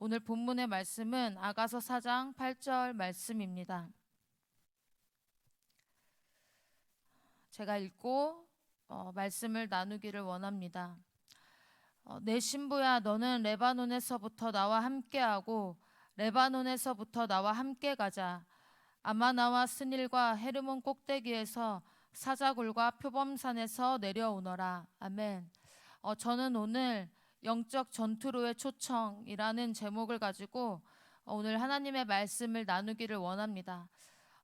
오늘 본문의 말씀은 아가서 4장 8절 말씀입니다. 제가 읽고 어, 말씀을 나누기를 원합니다. 어, 내 신부야 너는 레바논에서부터 나와 함께하고 레바논에서부터 나와 함께 가자. 아마나와 스닐과 헤르몬 꼭대기에서 사자굴과 표범산에서 내려오너라. 아멘. 어, 저는 오늘 영적 전투로의 초청이라는 제목을 가지고 어, 오늘 하나님의 말씀을 나누기를 원합니다.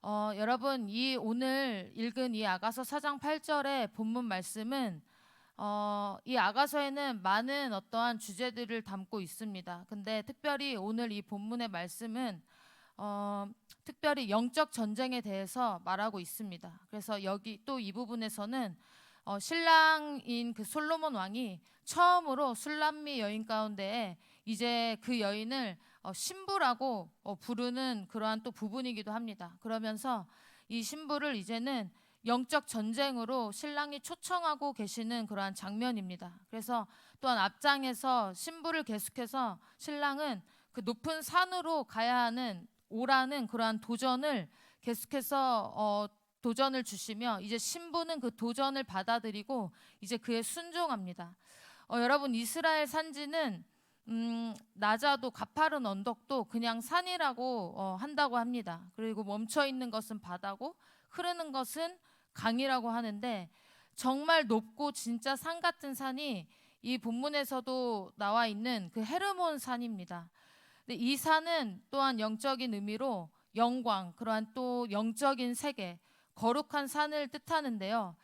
어, 여러분 이 오늘 읽은 이 아가서 4장 8절의 본문 말씀은 어, 이 아가서에는 많은 어떠한 주제들을 담고 있습니다. 근데 특별히 오늘 이 본문의 말씀은 어, 특별히 영적 전쟁에 대해서 말하고 있습니다. 그래서 여기 또 이 부분에서는 어, 신랑인 그 솔로몬 왕이 처음으로 술람미 여인 가운데 이제 그 여인을 어, 신부라고 어, 부르는 그러한 또 부분이기도 합니다. 그러면서 이 신부를 이제는 영적 전쟁으로 신랑이 초청하고 계시는 그러한 장면입니다. 그래서 또한 앞장에서 신부를 계속해서 신랑은 그 높은 산으로 가야 하는 오라는 그러한 도전을 계속해서 어, 도전을 주시며 이제 신부는 그 도전을 받아들이고 이제 그에 순종합니다. 어, 여러분 이스라엘 산지는 음, 낮아도 가파른 언덕도 그냥 산이라고 어, 한다고 합니다. 그리고 멈춰 있는 것은 바다고 흐르는 것은 강이라고 하는데 정말 높고 진짜 산 같은 산이 이 본문에서도 나와 있는 그 헤르몬 산입니다. 이 산은 또한 영적인 의미로 영광, 그러한 또 영적인 세계, 거룩한 산을 뜻하는데요.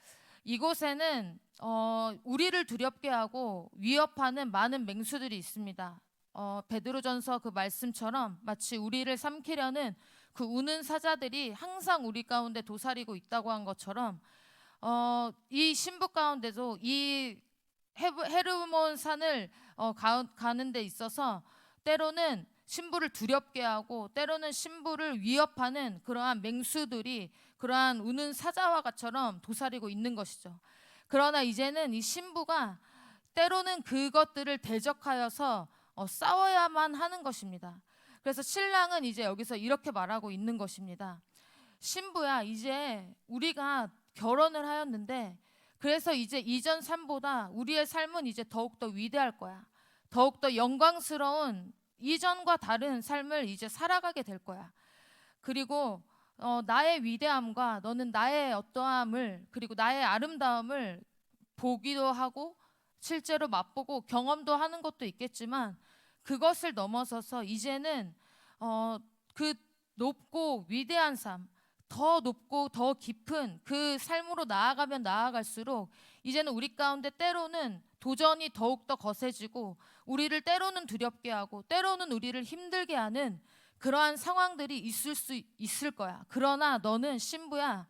이곳에는 어, 우리를 두렵게 하고 위협하는 많은 맹수들이 있습니다. 어, 베드로전서 그 말씀처럼 마치 우리를 삼키려는 그 우는 사자들이 항상 우리 가운데 도사리고 있다고 한 것처럼 어, 이 신부 가운데도 이 헤르몬 산을 어, 가, 가는 데 있어서 때로는 신부를 두렵게 하고 때로는 신부를 위협하는 그러한 맹수들이 그러한 우는 사자와 같처럼 도사리고 있는 것이죠. 그러나 이제는 이 신부가 때로는 그것들을 대적하여서 어, 싸워야만 하는 것입니다. 그래서 신랑은 이제 여기서 이렇게 말하고 있는 것입니다. 신부야, 이제 우리가 결혼을 하였는데 그래서 이제 이전 삶보다 우리의 삶은 이제 더욱더 위대할 거야. 더욱더 영광스러운 이전과 다른 삶을 이제 살아가게 될 거야. 그리고 어, 나의 위대함과 너는 나의 어떠함을 그리고 나의 아름다움을 보기도 하고 실제로 맛보고 경험도 하는 것도 있겠지만 그것을 넘어서서 이제는 어, 그 높고 위대한 삶, 더 높고 더 깊은 그 삶으로 나아가면 나아갈수록 이제는 우리 가운데 때로는 도전이 더욱더 거세지고 우리를 때로는 두렵게 하고 때로는 우리를 힘들게 하는 그러한 상황들이 있을 수 있을 거야. 그러나 너는 신부야.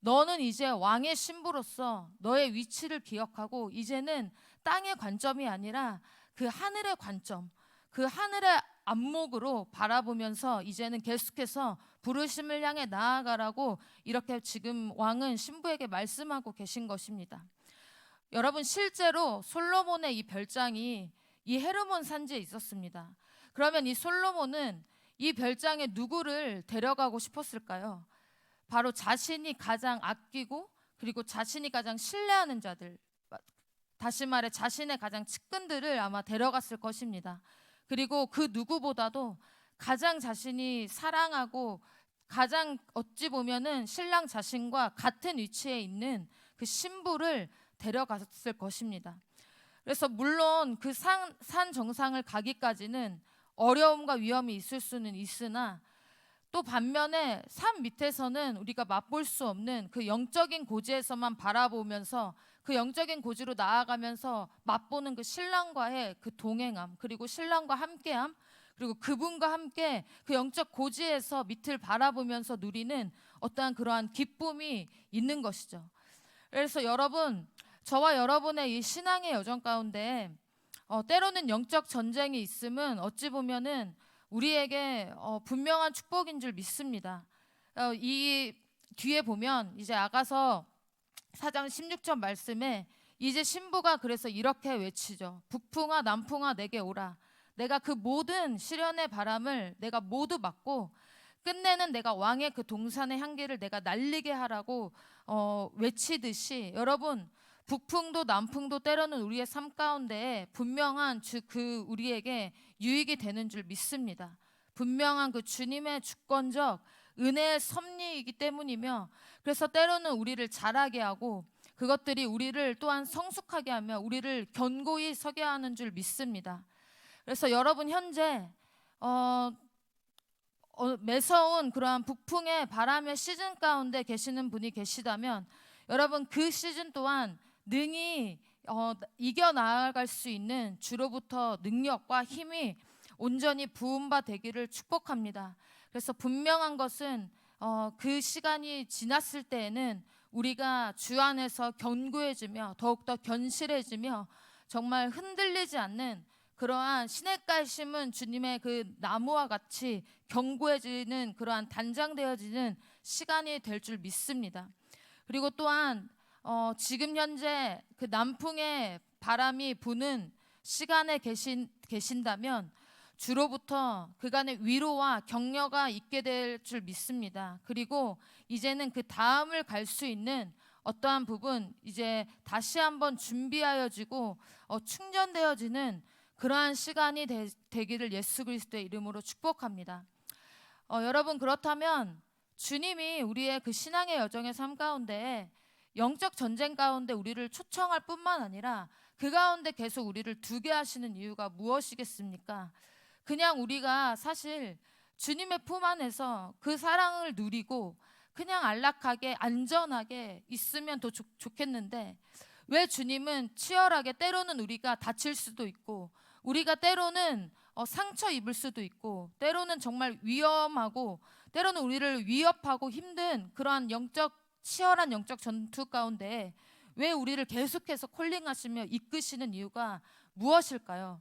너는 이제 왕의 신부로서 너의 위치를 기억하고 이제는 땅의 관점이 아니라 그 하늘의 관점, 그 하늘의 안목으로 바라보면서 이제는 계속해서 부르심을 향해 나아가라고 이렇게 지금 왕은 신부에게 말씀하고 계신 것입니다. 여러분 실제로 솔로몬의 이 별장이 이 헤르몬 산지에 있었습니다. 그러면 이 솔로몬은 이 별장에 누구를 데려가고 싶었을까요? 바로 자신이 가장 아끼고 그리고 자신이 가장 신뢰하는 자들, 다시 말해 자신의 가장 측근들을 아마 데려갔을 것입니다. 그리고 그 누구보다도 가장 자신이 사랑하고 가장 어찌 보면은 신랑 자신과 같은 위치에 있는 그 신부를 데려갔을 것입니다. 그래서 물론 그산산 정상을 가기까지는 어려움과 위험이 있을 수는 있으나 또 반면에 산 밑에서는 우리가 맛볼 수 없는 그 영적인 고지에서만 바라보면서 그 영적인 고지로 나아가면서 맛보는 그 신랑과의 그 동행함 그리고 신랑과 함께함 그리고 그분과 함께 그 영적 고지에서 밑을 바라보면서 누리는 어떠한 그러한 기쁨이 있는 것이죠. 그래서 여러분 저와 여러분의 이 신앙의 여정 가운데 어, 때로는 영적 전쟁이 있음은 어찌 보면은 우리에게 어, 분명한 축복인 줄 믿습니다. 어, 이 뒤에 보면 이제 아가서 4장 16절 말씀에 이제 신부가 그래서 이렇게 외치죠. 북풍아 남풍아 내게 오라. 내가 그 모든 시련의 바람을 내가 모두 막고 끝내는 내가 왕의 그 동산의 향기를 내가 날리게 하라고 어, 외치듯이 여러분 북풍도 남풍도 때로는 우리의 삶 가운데 분명한 주 그 우리에게 유익이 되는 줄 믿습니다. 분명한 그 주님의 주권적 은혜의 섭리이기 때문이며 그래서 때로는 우리를 자라게 하고 그것들이 우리를 또한 성숙하게 하며 우리를 견고히 서게 하는 줄 믿습니다. 그래서 여러분 현재 어, 어, 매서운 그러한 북풍의 바람의 시즌 가운데 계시는 분이 계시다면 여러분 그 시즌 또한 능히 어, 이겨 나아갈 수 있는 주로부터 능력과 힘이 온전히 부음바 되기를 축복합니다. 그래서 분명한 것은 어, 그 시간이 지났을 때에는 우리가 주 안에서 견고해지며 더욱더 견실해지며 정말 흔들리지 않는 그러한 시냇가에 심은 주님의 그 나무와 같이 견고해지는 그러한 단장되어지는 시간이 될 줄 믿습니다. 그리고 또한 어, 지금 현재 그 남풍의 바람이 부는 시간에 계신 계신다면 주로부터 그간의 위로와 격려가 있게 될 줄 믿습니다. 그리고 이제는 그 다음을 갈 수 있는 어떠한 부분 이제 다시 한번 준비하여지고 어, 충전되어지는 그러한 시간이 되, 기를 예수 그리스도의 이름으로 축복합니다. 어, 여러분 그렇다면 주님이 우리의 그 신앙의 여정의 삶 가운데 영적 전쟁 가운데 우리를 초청할 뿐만 아니라 그 가운데 계속 우리를 두게 하시는 이유가 무엇이겠습니까? 그냥 우리가 사실 주님의 품 안에서 그 사랑을 누리고 그냥 안락하게 안전하게 있으면 더 좋, 좋겠는데 왜 주님은 치열하게 때로는 우리가 다칠 수도 있고 우리가 때로는 어, 상처 입을 수도 있고 때로는 정말 위험하고 때로는 우리를 위협하고 힘든 그러한 영적 치열한 영적 전투 가운데 왜 우리를 계속해서 콜링하시며 이끄시는 이유가 무엇일까요?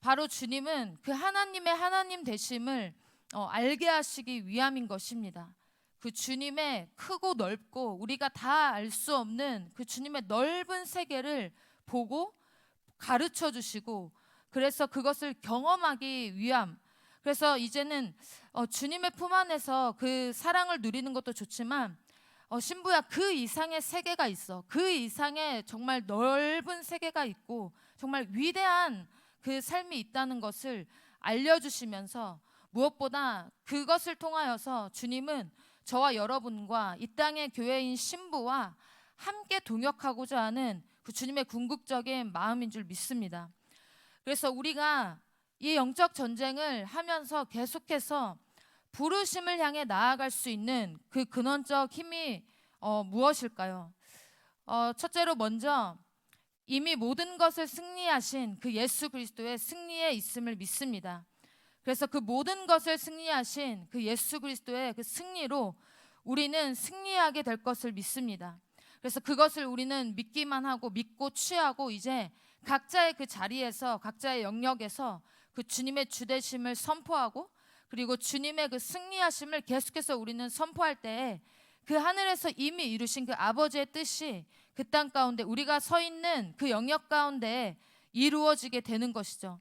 바로 주님은 그 하나님의 하나님 되심을 어, 알게 하시기 위함인 것입니다. 그 주님의 크고 넓고 우리가 다 알 수 없는 그 주님의 넓은 세계를 보고 가르쳐 주시고 그래서 그것을 경험하기 위함. 그래서 이제는 어, 주님의 품 안에서 그 사랑을 누리는 것도 좋지만 어, 신부야 그 이상의 세계가 있어. 그 이상의 정말 넓은 세계가 있고 정말 위대한 그 삶이 있다는 것을 알려주시면서 무엇보다 그것을 통하여서 주님은 저와 여러분과 이 땅의 교회인 신부와 함께 동역하고자 하는 그 주님의 궁극적인 마음인 줄 믿습니다. 그래서 우리가 이 영적 전쟁을 하면서 계속해서 부르심을 향해 나아갈 수 있는 그 근원적 힘이 어, 무엇일까요? 어, 첫째로 먼저 이미 모든 것을 승리하신 그 예수 그리스도의 승리에 있음을 믿습니다. 그래서 그 모든 것을 승리하신 그 예수 그리스도의 그 승리로 우리는 승리하게 될 것을 믿습니다. 그래서 그것을 우리는 믿기만 하고 믿고 취하고 이제 각자의 그 자리에서 각자의 영역에서 그 주님의 주대심을 선포하고 그리고 주님의 그 승리하심을 계속해서 우리는 선포할 때그 하늘에서 이미 이루신 그 아버지의 뜻이 그 땅 가운데 우리가 서 있는 그 영역 가운데 이루어지게 되는 것이죠.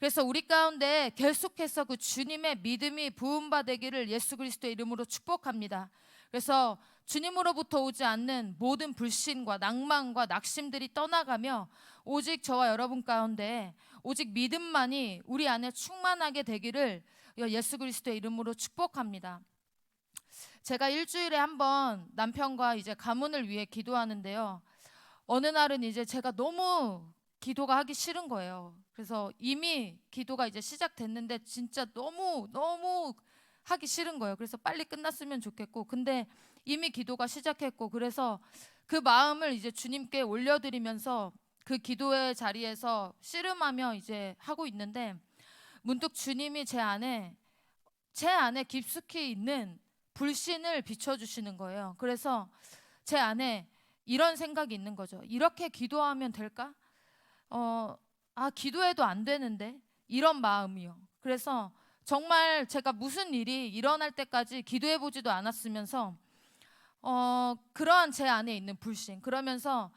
그래서 우리 가운데 계속해서 그 주님의 믿음이 부음받기를 예수 그리스도의 이름으로 축복합니다. 그래서 주님으로부터 오지 않는 모든 불신과 낭만과 낙심들이 떠나가며 오직 저와 여러분 가운데 오직 믿음만이 우리 안에 충만하게 되기를 예수 그리스도의 이름으로 축복합니다. 제가 일주일에 한 번 남편과 이제 가문을 위해 기도하는데요. 어느 날은 이제 제가 너무 기도가 하기 싫은 거예요. 그래서 이미 기도가 이제 시작됐는데 진짜 너무 너무 하기 싫은 거예요. 그래서 빨리 끝났으면 좋겠고 근데 이미 기도가 시작했고 그래서 그 마음을 이제 주님께 올려드리면서 그 기도의 자리에서 씨름하며 이제 하고 있는데 문득 주님이 제 안에 제 안에 깊숙이 있는 불신을 비춰주시는 거예요. 그래서 제 안에 이런 생각이 있는 거죠. 이렇게 기도하면 될까? 어, 아, 기도해도 안 되는데? 이런 마음이요. 그래서 정말 제가 무슨 일이 일어날 때까지 기도해 보지도 않았으면서, 어, 그러한 제 안에 있는 불신. 그러면서,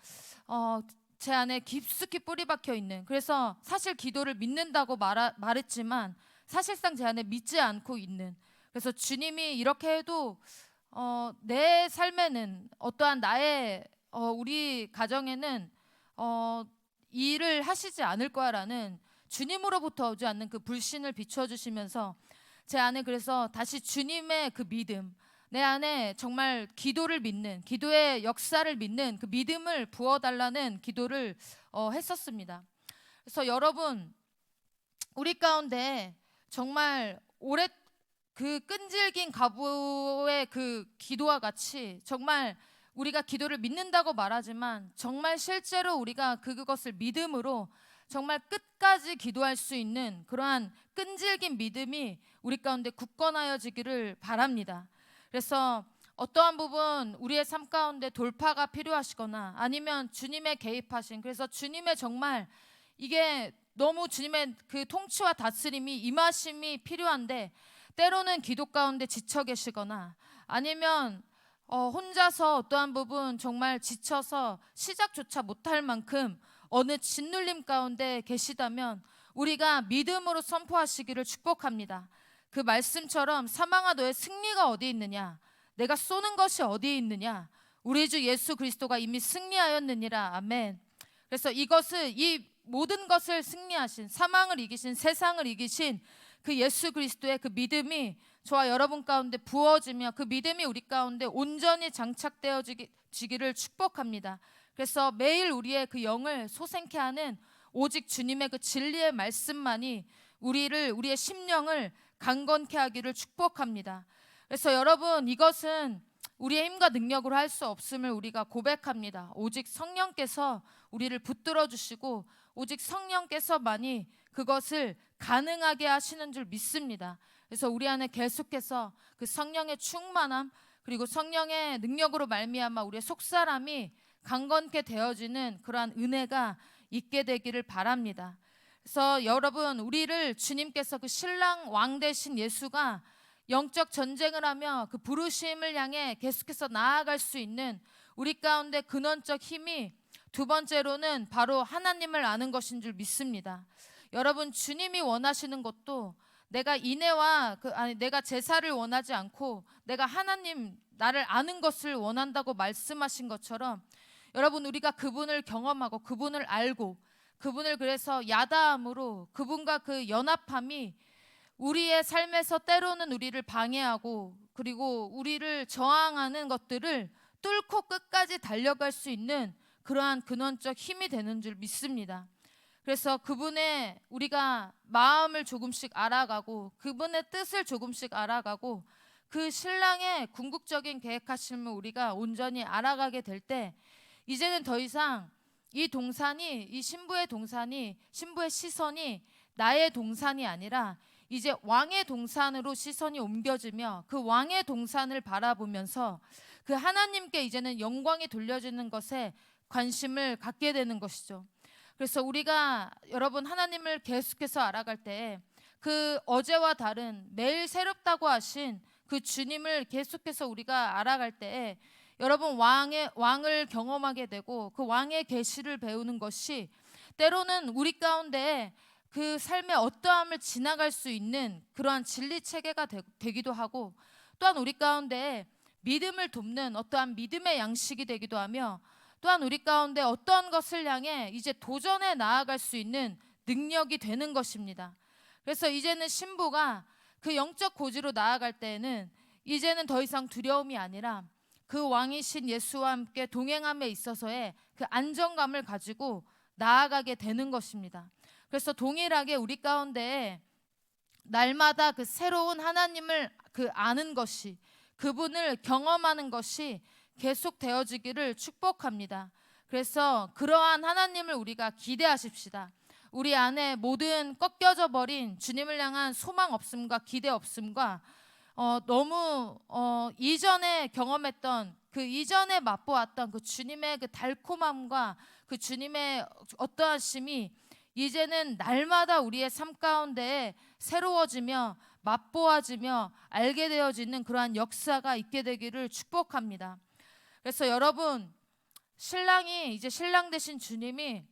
어, 제 안에 깊숙이 뿌리 박혀 있는 그래서 사실 기도를 믿는다고 말하, 말했지만 사실상 제 안에 믿지 않고 있는. 그래서 주님이 이렇게 해도 어, 내 삶에는 어떠한 나의 어, 우리 가정에는 어, 일을 하시지 않을 거야라는 주님으로부터 오지 않는 그 불신을 비춰주시면서 제 안에 그래서 다시 주님의 그 믿음 내 안에 정말 기도를 믿는 기도의 역사를 믿는 그 믿음을 부어달라는 기도를 어, 했었습니다. 그래서 여러분 우리 가운데 정말 오래 그 끈질긴 가부의 그 기도와 같이 정말 우리가 기도를 믿는다고 말하지만 정말 실제로 우리가 그 그것을 믿음으로 정말 끝까지 기도할 수 있는 그러한 끈질긴 믿음이 우리 가운데 굳건하여지기를 바랍니다. 그래서 어떠한 부분 우리의 삶 가운데 돌파가 필요하시거나 아니면 주님의 개입하신 그래서 주님의 정말 이게 너무 주님의 그 통치와 다스림이 임하심이 필요한데 때로는 기도 가운데 지쳐 계시거나 아니면 어, 혼자서 어떠한 부분 정말 지쳐서 시작조차 못할 만큼 어느 짓눌림 가운데 계시다면 우리가 믿음으로 선포하시기를 축복합니다. 그 말씀처럼 사망아 너의 승리가 어디 있느냐? 내가 쏘는 것이 어디에 있느냐? 우리 주 예수 그리스도가 이미 승리하였느니라. 아멘. 그래서 이것을 이 모든 것을 승리하신 사망을 이기신 세상을 이기신 그 예수 그리스도의 그 믿음이 저와 여러분 가운데 부어지며 그 믿음이 우리 가운데 온전히 장착되어지기를 축복합니다. 그래서 매일 우리의 그 영을 소생케 하는 오직 주님의 그 진리의 말씀만이 우리를 우리의 심령을 강건케 하기를 축복합니다. 그래서 여러분 이것은 우리의 힘과 능력으로 할 수 없음을 우리가 고백합니다. 오직 성령께서 우리를 붙들어 주시고 오직 성령께서만이 그것을 가능하게 하시는 줄 믿습니다. 그래서 우리 안에 계속해서 그 성령의 충만함 그리고 성령의 능력으로 말미암아 우리의 속사람이 강건케 되어지는 그러한 은혜가 있게 되기를 바랍니다. 그래서 여러분 우리를 주님께서 그 신랑 왕 되신 예수가 영적 전쟁을 하며 그 부르심을 향해 계속해서 나아갈 수 있는 우리 가운데 근원적 힘이 두 번째로는 바로 하나님을 아는 것인 줄 믿습니다. 여러분 주님이 원하시는 것도 내가 인애와 그 아니 내가 제사를 원하지 않고 내가 하나님 나를 아는 것을 원한다고 말씀하신 것처럼 여러분 우리가 그분을 경험하고 그분을 알고 그분을 그래서 야다함으로 그분과 그 연합함이 우리의 삶에서 때로는 우리를 방해하고 그리고 우리를 저항하는 것들을 뚫고 끝까지 달려갈 수 있는 그러한 근원적 힘이 되는 줄 믿습니다. 그래서 그분의 우리가 마음을 조금씩 알아가고 그분의 뜻을 조금씩 알아가고 그 신랑의 궁극적인 계획하심을 우리가 온전히 알아가게 될 때 이제는 더 이상 이 동산이 이 신부의 동산이 신부의 시선이 나의 동산이 아니라 이제 왕의 동산으로 시선이 옮겨지며 그 왕의 동산을 바라보면서 그 하나님께 이제는 영광이 돌려지는 것에 관심을 갖게 되는 것이죠. 그래서 우리가 여러분 하나님을 계속해서 알아갈 때그 어제와 다른 매일 새롭다고 하신 그 주님을 계속해서 우리가 알아갈 때 여러분 왕의 왕을 경험하게 되고 그 왕의 계시를 배우는 것이 때로는 우리 가운데 그 삶의 어떠함을 지나갈 수 있는 그러한 진리 체계가 되, 기도 하고 또한 우리 가운데 믿음을 돕는 어떠한 믿음의 양식이 되기도 하며 또한 우리 가운데 어떤 것을 향해 이제 도전해 나아갈 수 있는 능력이 되는 것입니다. 그래서 이제는 신부가 그 영적 고지로 나아갈 때에는 이제는 더 이상 두려움이 아니라 그 왕이신 예수와 함께 동행함에 있어서의 그 안정감을 가지고 나아가게 되는 것입니다. 그래서 동일하게 우리 가운데 날마다 그 새로운 하나님을 그 아는 것이 그분을 경험하는 것이 계속 되어지기를 축복합니다. 그래서 그러한 하나님을 우리가 기대하십시다. 우리 안에 모든 꺾여져 버린 주님을 향한 소망 없음과 기대 없음과 어, 너무 어, 이전에 경험했던 그 이전에 맛보았던 그 주님의 그 달콤함과 그 주님의 어떠하심이 이제는 날마다 우리의 삶 가운데 새로워지며 맛보아지며 알게 되어지는 그러한 역사가 있게 되기를 축복합니다. 그래서 여러분 신랑이 이제 신랑 대신 주님이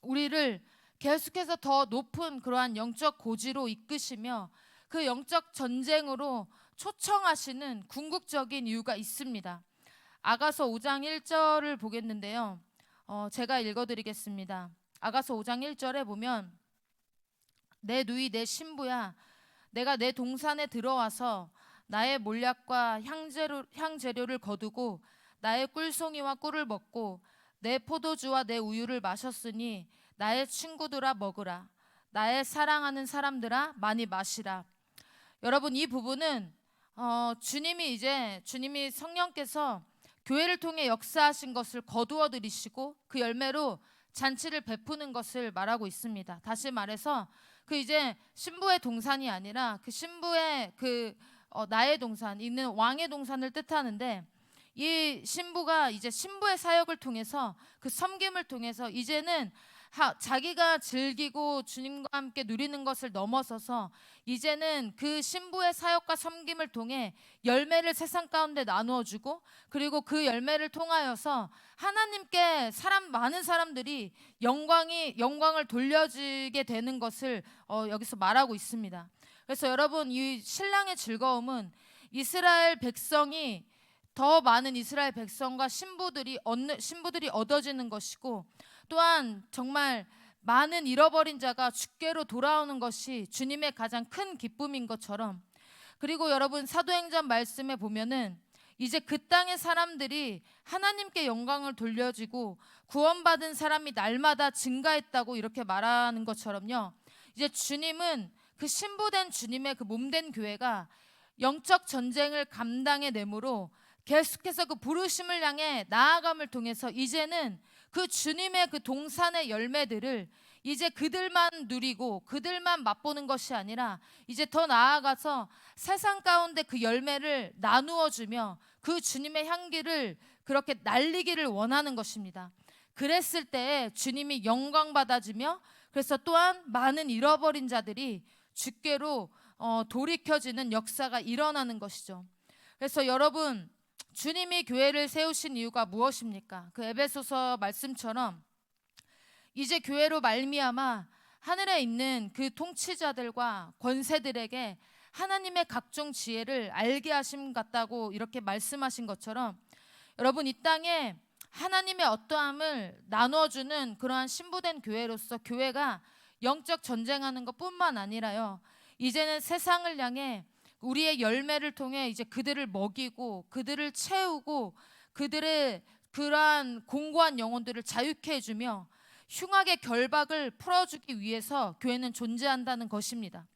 우리를 계속해서 더 높은 그러한 영적 고지로 이끄시며 그 영적 전쟁으로 초청하시는 궁극적인 이유가 있습니다. 아가서 5장 1절을 보겠는데요. 어, 제가 읽어드리겠습니다. 아가서 5장 1절에 보면 내 누이 내 신부야 내가 내 동산에 들어와서 나의 몰약과 향재료, 향재료를 거두고 나의 꿀송이와 꿀을 먹고 내 포도주와 내 우유를 마셨으니 나의 친구들아 먹으라 나의 사랑하는 사람들아 많이 마시라 여러분 이 부분은 어, 주님이 이제 주님이 성령께서 교회를 통해 역사하신 것을 거두어 들이시고 그 열매로 잔치를 베푸는 것을 말하고 있습니다. 다시 말해서 그 이제 신부의 동산이 아니라 그 신부의 그 어, 나의 동산 있는 왕의 동산을 뜻하는데 이 신부가 이제 신부의 사역을 통해서 그 섬김을 통해서 이제는 하, 자기가 즐기고 주님과 함께 누리는 것을 넘어서서 이제는 그 신부의 사역과 섬김을 통해 열매를 세상 가운데 나누어 주고 그리고 그 열매를 통하여서 하나님께 사람 많은 사람들이 영광이 영광을 돌려지게 되는 것을 어, 여기서 말하고 있습니다. 그래서 여러분 이 신랑의 즐거움은 이스라엘 백성이 더 많은 이스라엘 백성과 신부들이 얻는, 신부들이 얻어지는 것이고 또한 정말 많은 잃어버린 자가 주께로 돌아오는 것이 주님의 가장 큰 기쁨인 것처럼 그리고 여러분 사도행전 말씀에 보면은 이제 그 땅의 사람들이 하나님께 영광을 돌려지고 구원받은 사람이 날마다 증가했다고 이렇게 말하는 것처럼요. 이제 주님은 그 신부된 주님의 그 몸된 교회가 영적 전쟁을 감당해 내므로 계속해서 그 부르심을 향해 나아감을 통해서 이제는 그 주님의 그 동산의 열매들을 이제 그들만 누리고 그들만 맛보는 것이 아니라 이제 더 나아가서 세상 가운데 그 열매를 나누어 주며 그 주님의 향기를 그렇게 날리기를 원하는 것입니다. 그랬을 때 주님이 영광 받아주며 그래서 또한 많은 잃어버린 자들이 주께로 어, 돌이켜지는 역사가 일어나는 것이죠. 그래서 여러분 주님이 교회를 세우신 이유가 무엇입니까? 그 에베소서 말씀처럼 이제 교회로 말미암아 하늘에 있는 그 통치자들과 권세들에게 하나님의 각종 지혜를 알게 하심 같다고 이렇게 말씀하신 것처럼 여러분 이 땅에 하나님의 어떠함을 나눠주는 그러한 신부된 교회로서 교회가 영적 전쟁하는 것뿐만 아니라요 이제는 세상을 향해 우리의 열매를 통해 이제 그들을 먹이고 그들을 채우고 그들의 그러한 공고한 영혼들을 자유케 해주며 흉악의 결박을 풀어주기 위해서 교회는 존재한다는 것입니다.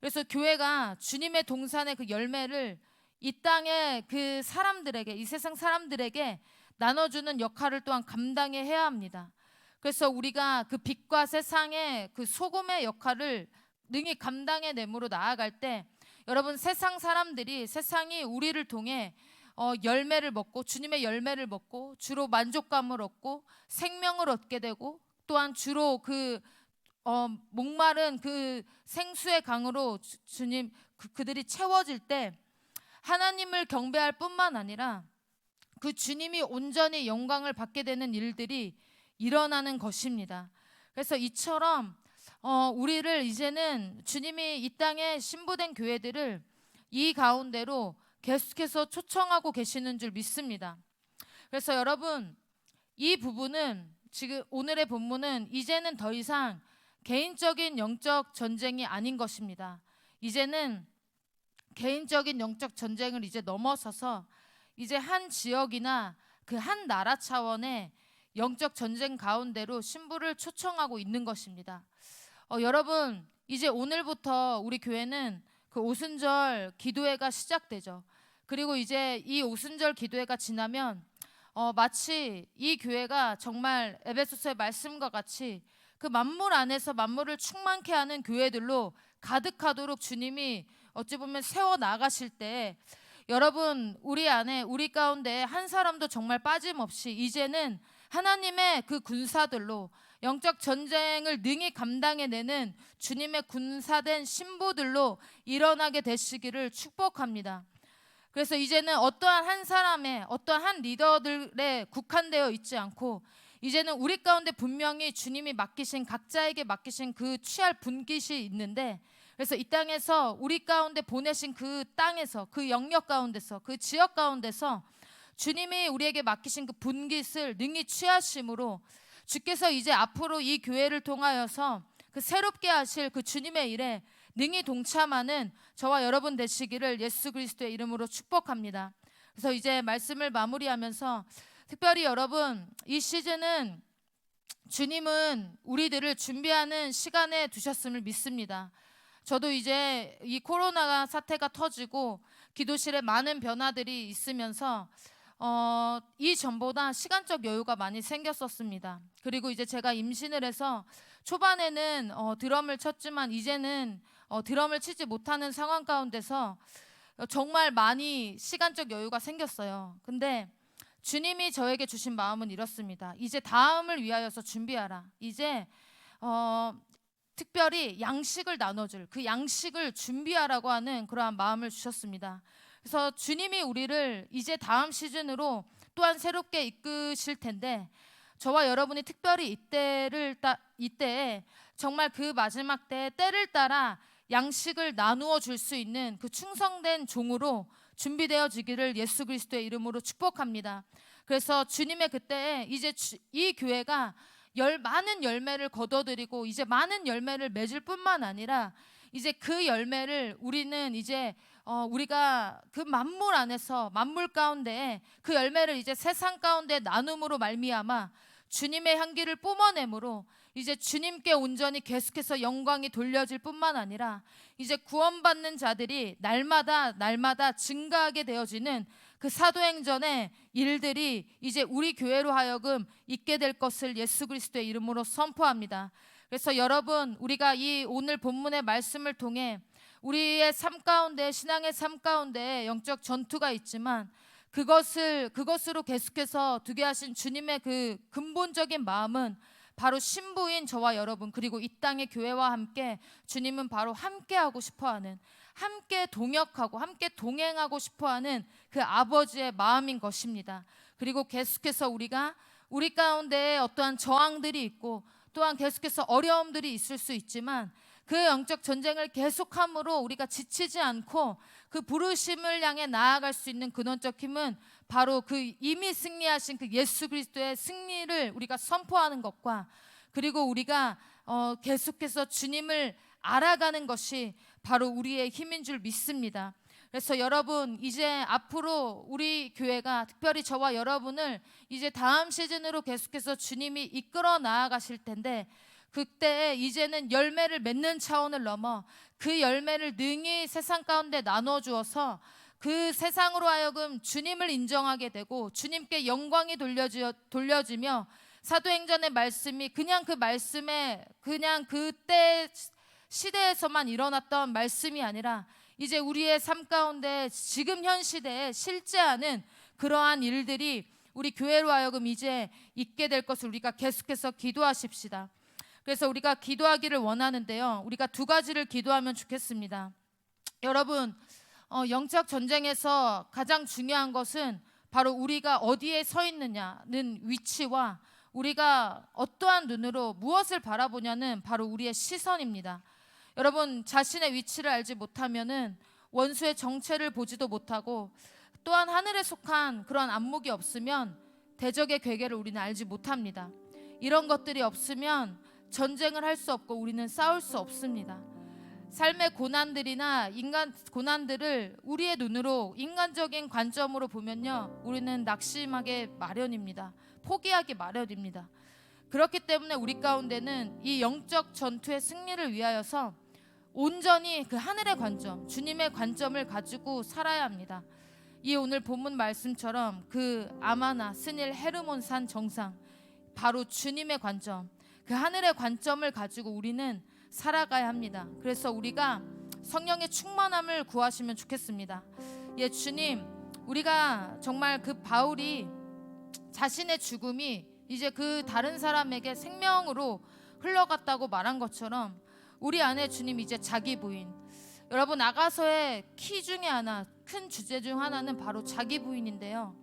그래서 교회가 주님의 동산의 그 열매를 이 땅의 그 사람들에게 이 세상 사람들에게 나눠주는 역할을 또한 감당해 해야 합니다. 그래서 우리가 그 빛과 세상의 그 소금의 역할을 능히 감당해 내므로 나아갈 때 여러분 세상 사람들이 세상이 우리를 통해 어, 열매를 먹고 주님의 열매를 먹고 주로 만족감을 얻고 생명을 얻게 되고 또한 주로 그 어, 목마른 그 생수의 강으로 주, 님 그, 그들이 채워질 때 하나님을 경배할 뿐만 아니라 그 주님이 온전히 영광을 받게 되는 일들이 일어나는 것입니다. 그래서 이처럼 어, 우리를 이제는 주님이 이 땅에 신부된 교회들을 이 가운데로 계속해서 초청하고 계시는 줄 믿습니다. 그래서 여러분 이 부분은 지금 오늘의 본문은 이제는 더 이상 개인적인 영적 전쟁이 아닌 것입니다. 이제는 개인적인 영적 전쟁을 이제 넘어서서 이제 한 지역이나 그 한 나라 차원의 영적 전쟁 가운데로 신부를 초청하고 있는 것입니다. 어, 여러분 이제 오늘부터 우리 교회는 그 오순절 기도회가 시작되죠. 그리고 이제 이 오순절 기도회가 지나면 어, 마치 이 교회가 정말 에베소서의 말씀과 같이 그 만물 안에서 만물을 충만케 하는 교회들로 가득하도록 주님이 어찌 보면 세워 나가실 때 여러분 우리 안에 우리 가운데 한 사람도 정말 빠짐없이 이제는 하나님의 그 군사들로 영적 전쟁을 능히 감당해내는 주님의 군사된 신부들로 일어나게 되시기를 축복합니다. 그래서 이제는 어떠한 한 사람의 어떠한 한 리더들에 국한되어 있지 않고 이제는 우리 가운데 분명히 주님이 맡기신 각자에게 맡기신 그 취할 분깃이 있는데 그래서 이 땅에서 우리 가운데 보내신 그 땅에서 그 영역 가운데서 그 지역 가운데서 주님이 우리에게 맡기신 그 분깃을 능히 취하심으로 주께서 이제 앞으로 이 교회를 통하여서 그 새롭게 하실 그 주님의 일에 능히 동참하는 저와 여러분 되시기를 예수 그리스도의 이름으로 축복합니다. 그래서 이제 말씀을 마무리하면서 특별히 여러분 이 시즌은 주님은 우리들을 준비하는 시간에 두셨음을 믿습니다. 저도 이제 이 코로나 사태가 터지고 기도실에 많은 변화들이 있으면서 어, 이 전보다 시간적 여유가 많이 생겼었습니다. 그리고 이제 제가 임신을 해서 초반에는 어, 드럼을 쳤지만 이제는 어, 드럼을 치지 못하는 상황 가운데서 어, 정말 많이 시간적 여유가 생겼어요. 근데 주님이 저에게 주신 마음은 이렇습니다. 이제 다음을 위하여서 준비하라. 이제 어, 특별히 양식을 나눠줄 그 양식을 준비하라고 하는 그러한 마음을 주셨습니다. 그래서 주님이 우리를 이제 다음 시즌으로 또한 새롭게 이끄실 텐데 저와 여러분이 특별히 이때를 따, 이때에 정말 그 마지막 때 때를 따라 양식을 나누어 줄 수 있는 그 충성된 종으로 준비되어지기를 예수 그리스도의 이름으로 축복합니다. 그래서 주님의 그때에 이제 주, 이 교회가 열 많은 열매를 거둬들이고 이제 많은 열매를 맺을 뿐만 아니라 이제 그 열매를 우리는 이제 어, 우리가 그 만물 안에서 만물 가운데 그 열매를 이제 세상 가운데 나눔으로 말미암아 주님의 향기를 뿜어내므로 이제 주님께 온전히 계속해서 영광이 돌려질 뿐만 아니라 이제 구원받는 자들이 날마다 날마다 증가하게 되어지는 그 사도행전의 일들이 이제 우리 교회로 하여금 있게 될 것을 예수 그리스도의 이름으로 선포합니다. 그래서 여러분 우리가 이 오늘 본문의 말씀을 통해 우리의 삶 가운데 신앙의 삶 가운데 영적 전투가 있지만 그것을 그것으로 계속해서 두게 하신 주님의 그 근본적인 마음은 바로 신부인 저와 여러분 그리고 이 땅의 교회와 함께 주님은 바로 함께 하고 싶어 하는 함께 동역하고 함께 동행하고 싶어 하는 그 아버지의 마음인 것입니다. 그리고 계속해서 우리가 우리 가운데 어떠한 저항들이 있고 또한 계속해서 어려움들이 있을 수 있지만 그 영적 전쟁을 계속함으로 우리가 지치지 않고 그 부르심을 향해 나아갈 수 있는 근원적 힘은 바로 그 이미 승리하신 그 예수 그리스도의 승리를 우리가 선포하는 것과 그리고 우리가 어 계속해서 주님을 알아가는 것이 바로 우리의 힘인 줄 믿습니다. 그래서 여러분 이제 앞으로 우리 교회가 특별히 저와 여러분을 이제 다음 시즌으로 계속해서 주님이 이끌어 나아가실 텐데 그때 이제는 열매를 맺는 차원을 넘어 그 열매를 능히 세상 가운데 나눠 주어서 그 세상으로 하여금 주님을 인정하게 되고 주님께 영광이 돌려지, 돌려지며 사도행전의 말씀이 그냥 그 말씀에 그냥 그때 시대에서만 일어났던 말씀이 아니라 이제 우리의 삶 가운데 지금 현 시대에 실제하는 그러한 일들이 우리 교회로 하여금 이제 있게 될 것을 우리가 계속해서 기도하십시다. 그래서 우리가 기도하기를 원하는데요. 우리가 두 가지를 기도하면 좋겠습니다. 여러분, 어, 영적 전쟁에서 가장 중요한 것은 바로 우리가 어디에 서 있느냐는 위치와 우리가 어떠한 눈으로 무엇을 바라보냐는 바로 우리의 시선입니다. 여러분 자신의 위치를 알지 못하면은 원수의 정체를 보지도 못하고 또한 하늘에 속한 그런 안목이 없으면 대적의 괴계를 우리는 알지 못합니다. 이런 것들이 없으면 전쟁을 할 수 없고 우리는 싸울 수 없습니다. 삶의 고난들이나 인간 고난들을 우리의 눈으로 인간적인 관점으로 보면요, 우리는 낙심하게 마련입니다. 포기하기 마련입니다. 그렇기 때문에 우리 가운데는 이 영적 전투의 승리를 위하여서 온전히 그 하늘의 관점, 주님의 관점을 가지고 살아야 합니다. 이 오늘 본문 말씀처럼 그 아마나 스닐 헤르몬 산 정상 바로 주님의 관점, 그 하늘의 관점을 가지고 우리는 살아가야 합니다. 그래서 우리가 성령의 충만함을 구하시면 좋겠습니다. 예, 주님, 우리가 정말 그 바울이 자신의 죽음이 이제 그 다른 사람에게 생명으로 흘러갔다고 말한 것처럼 우리 안에 주님 이제 자기 부인 여러분 아가서의 키 중에 하나, 큰 주제 중 하나는 바로 자기 부인인데요.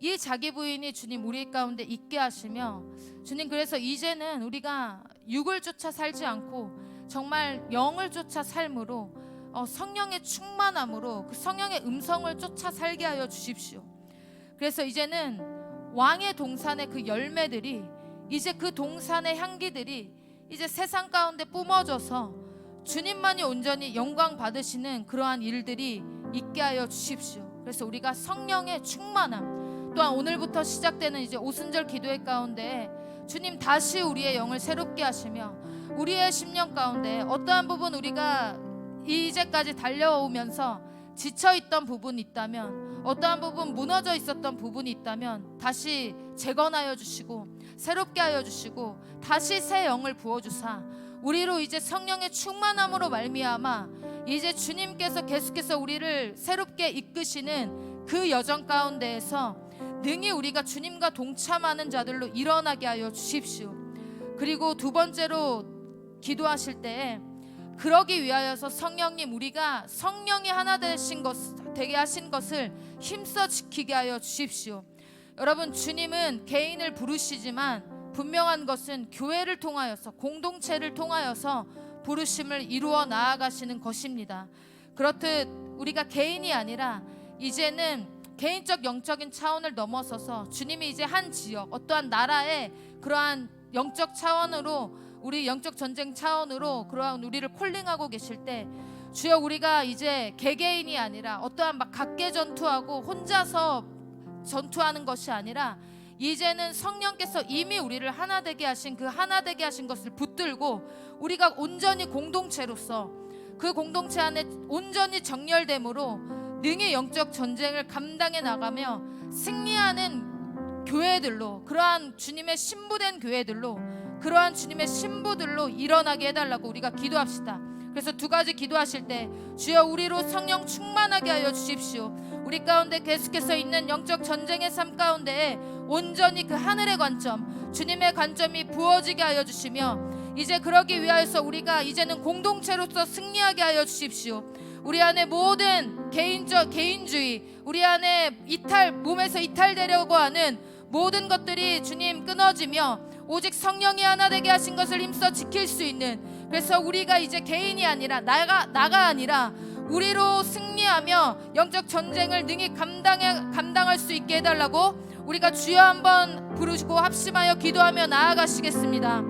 이 자기 부인이 주님 우리 가운데 있게 하시며 주님 그래서 이제는 우리가 육을 쫓아 살지 않고 정말 영을 쫓아 삶으로 어, 성령의 충만함으로 그 성령의 음성을 쫓아 살게 하여 주십시오. 그래서 이제는 왕의 동산의 그 열매들이 이제 그 동산의 향기들이 이제 세상 가운데 뿜어져서 주님만이 온전히 영광 받으시는 그러한 일들이 있게 하여 주십시오. 그래서 우리가 성령의 충만함 또한 오늘부터 시작되는 이제 오순절 기도회 가운데 주님 다시 우리의 영을 새롭게 하시며 우리의 심령 가운데 어떠한 부분 우리가 이제까지 달려오면서 지쳐 있던 부분이 있다면 어떠한 부분 무너져 있었던 부분이 있다면 다시 재건하여 주시고 새롭게 하여 주시고 다시 새 영을 부어 주사 우리로 이제 성령의 충만함으로 말미암아 이제 주님께서 계속해서 우리를 새롭게 이끄시는 그 여정 가운데에서 능히 우리가 주님과 동참하는 자들로 일어나게 하여 주십시오. 그리고 두 번째로 기도하실 때에 그러기 위하여서 성령님 우리가 성령이 하나 되신 것 되게 하신 것을 힘써 지키게 하여 주십시오. 여러분 주님은 개인을 부르시지만 분명한 것은 교회를 통하여서 공동체를 통하여서 부르심을 이루어 나아가시는 것입니다. 그렇듯 우리가 개인이 아니라 이제는 개인적 영적인 차원을 넘어서서 주님이 이제 한 지역 어떠한 나라의 그러한 영적 차원으로 우리 영적 전쟁 차원으로 그러한 우리를 콜링하고 계실 때 주여 우리가 이제 개개인이 아니라 어떠한 막 각계 전투하고 혼자서 전투하는 것이 아니라 이제는 성령께서 이미 우리를 하나 되게 하신 그 하나 되게 하신 것을 붙들고 우리가 온전히 공동체로서 그 공동체 안에 온전히 정렬됨으로 능히 영적 전쟁을 감당해 나가며 승리하는 교회들로 그러한 주님의 신부된 교회들로 그러한 주님의 신부들로 일어나게 해달라고 우리가 기도합시다. 그래서 두 가지 기도하실 때 주여 우리로 성령 충만하게 하여 주십시오. 우리 가운데 계속해서 있는 영적 전쟁의 삶 가운데에 온전히 그 하늘의 관점, 주님의 관점이 부어지게 하여 주시며 이제 그러기 위하여서 우리가 이제는 공동체로서 승리하게 하여 주십시오. 우리 안에 모든 개인적 개인주의, 우리 안에 이탈 몸에서 이탈되려고 하는 모든 것들이 주님 끊어지며 오직 성령이 하나 되게 하신 것을 힘써 지킬 수 있는 그래서 우리가 이제 개인이 아니라 나가 나가 아니라 우리로 승리하며 영적 전쟁을 능히 감당해 감당할 수 있게 해달라고 우리가 주여 한번 부르시고 합심하여 기도하며 나아가시겠습니다.